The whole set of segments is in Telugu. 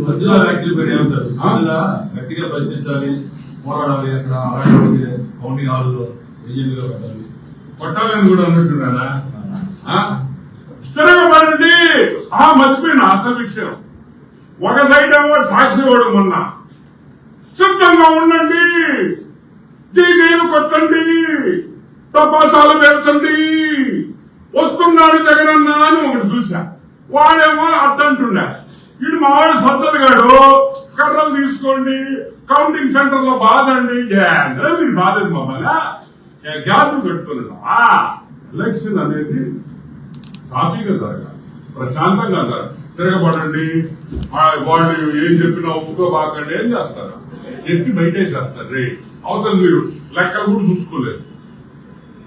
మధ్యలో యాక్చువల్లీ మీరు ఏమంటారు అందులో గట్టిగా ప్రశ్నించాలి పోరాడాలి అక్కడ అలాంటి కౌంటింగ్ హాల్ ఏజెంట్గా పెట్టాలి. కొట్టాలని కూడా అన్నట్టున్నారా ఆ? తిరగబడండి ఆ మర్చిపోయిన అసలు విషయం. ఒక సైడ్ ఏమో సాక్షి వాడు మొన్న. సిద్ధంగా ఉండండి. జీజీలు కొట్టండి. తపాసాలు పేర్చండి వస్తున్నాడు జగనన్న అని ఒకటి చూసా వాడేమో అట్టంటుండే ఇటు మావాడు సత్తలుగాడు కర్రలు తీసుకోండి కౌంటింగ్ సెంటర్లో బాధండి. ఏంద్రా మీరు బాధేది మమ్మల్ని? ఏ గ్యాస్ పెట్టుకున్నావా ఎలక్షన్ అనేది సాఫీగా జరగాలి. ప్రశాంతంగా జరగాలి. తిరగబడండి. ఆ, వాళ్ళు ఏం చెప్పినా ఒప్పుకోబాకండి. ఏం చేస్తారు? ఎత్తి బయటేసేస్తారు. రే అవతల మీరు లెక్క కూడా చూసుకోలేదు.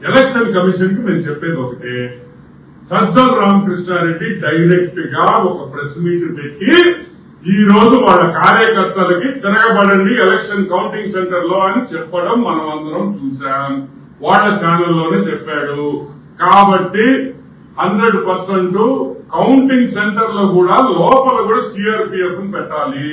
ఎలక్షన్ కమిషన్కి మేము చెప్పేది ఒకటే. సజ్జల రామకృష్ణారెడ్డి డైరెక్ట్గా ఒక ప్రెస్ మీట్ పెట్టి ఈ రోజు వాళ్ళ కార్యకర్తలకి తిరగబడండి ఎలక్షన్ కౌంటింగ్ సెంటర్లో అని చెప్పడం మనం అందరం చూసాం వాళ్ళ ఛానల్లోనే చెప్పాడు. కాబట్టి హండ్రెడ్ పర్సెంట్ కౌంటింగ్ సెంటర్లో కూడా లోపల కూడా సిఆర్పిఎఫ్ పెట్టాలి.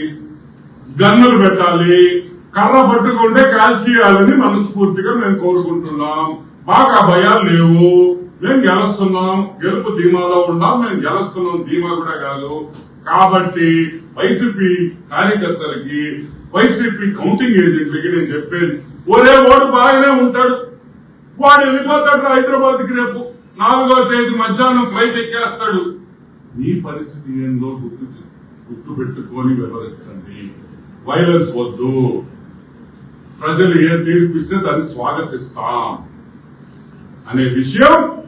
గన్నులు పెట్టాలి. కర్ర పట్టుకుంటే కాల్చేయాలని మనస్ఫూర్తిగా మేము కోరుకుంటున్నాం. మాకు ఆ భయాలు లేవు. మేము గెలుస్తున్నాం గెలుపు ధీమాలో ఉన్నాం మేము గెలుస్తున్నాం ధీమా కూడా కాదు. కాబట్టి వైసీపీ కార్యకర్తలకి వైసీపీ కౌంటింగ్ ఏజెంట్లకి నేను చెప్పేది ఒరే ఓడు బాగానే ఉంటాడు. వాడు వెళ్ళిపోతాడు హైదరాబాద్కి రేపు. నాలుగో తేదీ మధ్యాహ్నం ఫ్లైట్ ఎక్కేస్తాడు. మీ పరిస్థితి ఏందో గుర్తు గుర్తు పెట్టుకొని వివరించండి. వైలెన్స్ వద్దు. ప్రజలు ఏ తీర్పిస్తే దాన్ని స్వాగతిస్తాం. అనే విషయం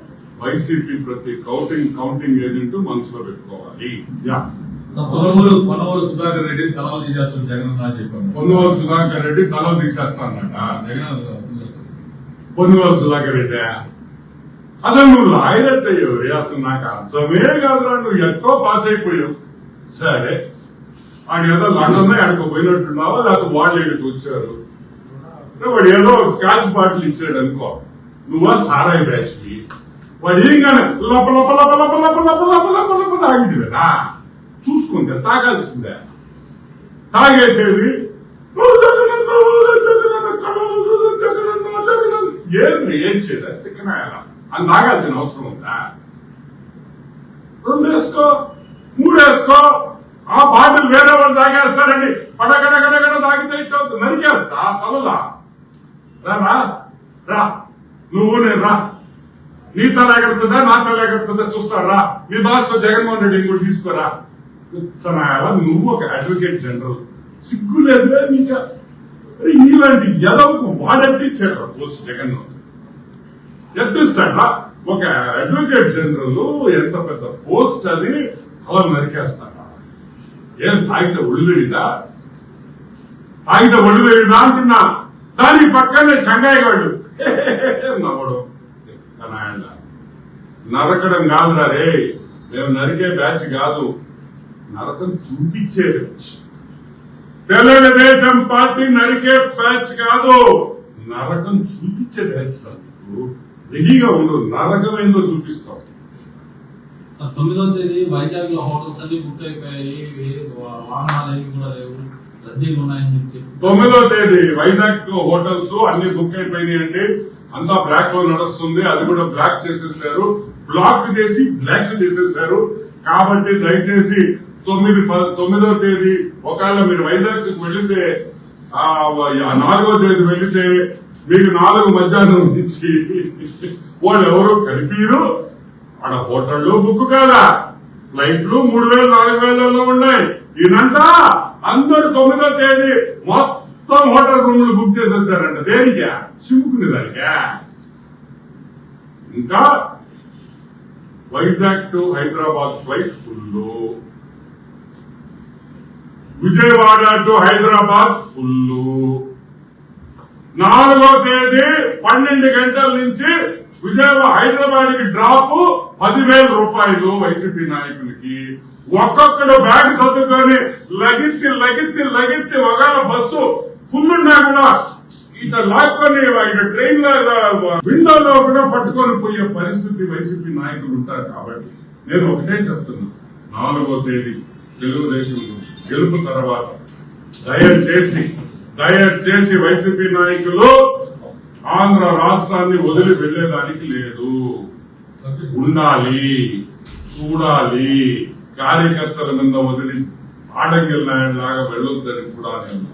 వైసీపీ ప్రతి కౌంటింగ్ కౌంటింగ్ ఏజెంట్ మనసులో పెట్టుకోవాలి. యా పొనవూరు పొనవూరు సుధాకర్ రెడ్డి తలవ తీసేస్తాడు జగన్ చెప్పాను పొన్నువారు సుధాకర్ రెడ్డి తల తీసేస్తానట. జగన్ పొన్నువారు సుధాకర్ రెడ్డి. అసలు నువ్వు లాయర్ అయ్యావు అసలు నాకు అర్థమే కాదురా నువ్వు ఎక్కో పాస్ అయిపోయావు. సరే. వాడు ఏదో లండన్ ఎక్కడికి పోయినట్టున్నావా? లేకపోతే వాళ్ళు ఇక్కడికి వచ్చారు. వాడు ఏదో ఒక స్కాచ్ బాటిల్ ఇచ్చాడు అనుకో. నువ్వా సారాయి బ్యాచ్కి వాడు ఏం కానీ లప లప లప లప లప లప లప లప లప తాగిందివేనా చూసుకుంటే తాగాల్సిందే తాగేసేది ఏంద్రి ఏం చేయలేదు తిక్కనాయాల అని తాగాల్సిన అవసరం ఉందా రెండు వేసుకో మూడు వేసుకో ఆ బాటిల్ వేరే వాళ్ళు తాగేస్తారండి పడగడగడగడ తాగితే ఇట్లా నరికేస్తా తలలా రా రా రా నువ్వు నేను రా నీ తల నా తల చూస్తారా? మీ బాస్ జగన్మోహన్ రెడ్డి కూడా తీసుకోరా? కూర్చోనాయాల నువ్వు ఒక అడ్వకేట్ జనరల్ సిగ్గు లేదురా నీక? నీలాంటి ఎదవకు వాడట్టించాడు పోస్ట్ జగన్ ఎత్తిస్తాడా ఒక అడ్వకేట్ జనరల్ ఎంత పెద్ద పోస్ట్ అది అలా నరికేస్తాడా ఏం తాగితే ఒళ్ళుడిదా తాగితే ఒళ్ళుడిదా అంటున్నా. దాని పక్కనే చంగాయి గాడు నవ్వడం. కనాయన నరకడం కాదురా రే మేము నరికే బ్యాచ్ కాదు. నరకం చూపించే బ్యాచ్. తెలుగుదేశం పార్టీ నరికే బ్యాచ్ కాదు. నరకం చూపించే బ్యాచ్ నీకు. రెడీగా ఉండు నరకం ఏందో చూపిస్తాం సార్ తొమ్మిదవ తేదీ వైజాగ్లో హోటల్స్ అన్ని బుక్ అయిపోయాయి. వాహనాలు కూడా లేవు. రద్దీగా ఉన్నాయని చెప్పి. తొమ్మిదో తేదీ వైజాగ్ హోటల్స్ అన్ని బుక్ అయిపోయినాయండి అంతా బ్లాక్లో నడుస్తుంది అది కూడా బ్లాక్ చేసేసారు. బ్లాక్ చేసి బ్లాక్ చేసేసారు. కాబట్టి దయచేసి తొమ్మిది ప- తొమ్మిదో తేదీ ఒకవేళ మీరు వైజాగ్ వెళితే నాలుగో తేదీ వెళితే మీకు నాలుగు మధ్యాహ్నం నుంచి వాళ్ళు ఎవరు కలిపిరు ఆడ హోటల్లో బుక్ కాదా? ఫ్లైట్లు మూడు వేలు నాలుగు వేలలో ఉన్నాయి. ఈయనంట అందరు తొమ్మిదో తేదీ మొత్తం మొత్తం హోటల్ రూమ్లు బుక్ చేసేసారంట. దేనికా? చిమ్ముకునే దానికా? ఇంకా Vizag to Hyderabad flight full Vijayawada to Hyderabad full నాలుగో తేదీ పన్నెండు గంటల నుంచి విజయవాడ హైదరాబాద్కి డ్రాప్ పదివేల రూపాయలు వైసీపీ నాయకులకి ఒక్కొక్కడు బ్యాగ్ సర్దుకొని లగిత్తి లగిత్తి లగిత్తి ఒకవేళ బస్సు ఫుల్ కూడా ఇట లాక్కొని ఇక ట్రైన్లో విండోలో కూడా పట్టుకొని పోయే పరిస్థితి వైసీపీ నాయకులు ఉంటారు కాబట్టి నేను ఒకటే చెప్తున్నా. నాలుగో తేదీ తెలుగుదేశం గెలుపు తర్వాత దయచేసి దయచేసి వైసీపీ నాయకులు ఆంధ్ర రాష్ట్రాన్ని వదిలి వెళ్ళేదానికి లేదు. ఉండాలి చూడాలి. కార్యకర్తల మీద వదిలి ఆడంగిల్ నాయన లాగా వెళ్ళొద్దని కూడా నేను